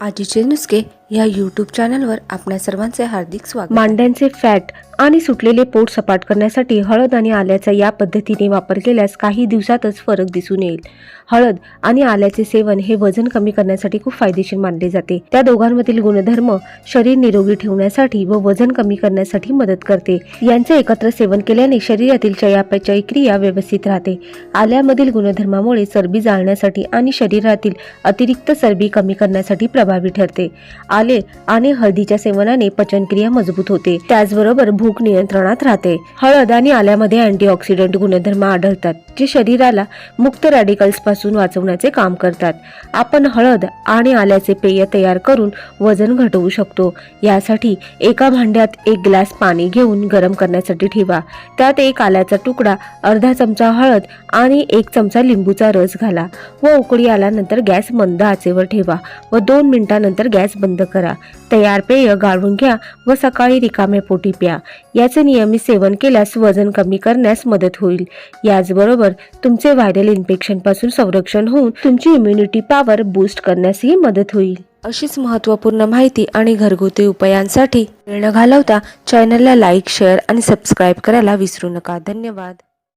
आजीचे नुसके या यूट्यूब चॅनलवर आपल्या सर्वांचे हार्दिक स्वागत. मांड्यांचे फॅट आणि सुटलेले पोट सपाट करण्यासाठी हळद आणि आल्याचा या पद्धतीने वापर केल्यास काही दिवसातच फरक दिसून येईल. हळद आणि आल्याचे सेवन हे वजन कमी करण्यासाठी खूप फायदेशीर मानले जाते. त्या दोघांमधील गुणधर्म शरीर निरोगी ठेवण्यासाठी व वजन कमी करण्यासाठी मदत करते. यांचे एकत्र सेवन केल्याने शरीरातील चयापचय क्रिया व्यवस्थित राहते. आल्यामधील गुणधर्मामुळे चरबी जाळण्यासाठी आणि शरीरातील अतिरिक्त चरबी कमी करण्यासाठी प्रभावी ठरते. आले आणि हळदीच्या सेवनाने पचनक्रिया मजबूत होते. त्याचबरोबर भूक नियंत्रणात राहते. हळद आणि आल्यामध्ये अँटीऑक्सिडंट गुणधर्म आढळतात जे शरीराला मुक्त रॅडिकल्सपासून वाचवण्याचे काम करतात. आपण हळद आणि आल्याचे पेय तयार करून वजन घटवू शकतो. यासाठी एका भांड्यात एक ग्लास पाणी घेऊन गरम करण्यासाठी ठेवा. त्यात एक आल्याचा तुकडा अर्धा चमचा हळद आणि एक चमचा लिंबूचा रस घाला व उकळी आल्यानंतर गॅस मंद आचेवर ठेवा व दोन मिनिटानंतर गॅस बंद करा. तयार पेय गाळून घ्या व सकाळी रिकामे पोटी प्या. याचे नियमित सेवन केल्यास वजन कमी करण्यास मदत होईल. याचबरोबर तुमचे व्हायरल इन्फेक्शनपासून संरक्षण होऊन तुमची इम्युनिटी पॉवर बूस्ट करण्यासही मदत होईल. अशीच महत्त्वपूर्ण माहिती आणि घरगुती उपायांसाठी वेळ न घालवता चॅनलला लाईक शेअर आणि सबस्क्राईब करायला विसरू नका. धन्यवाद.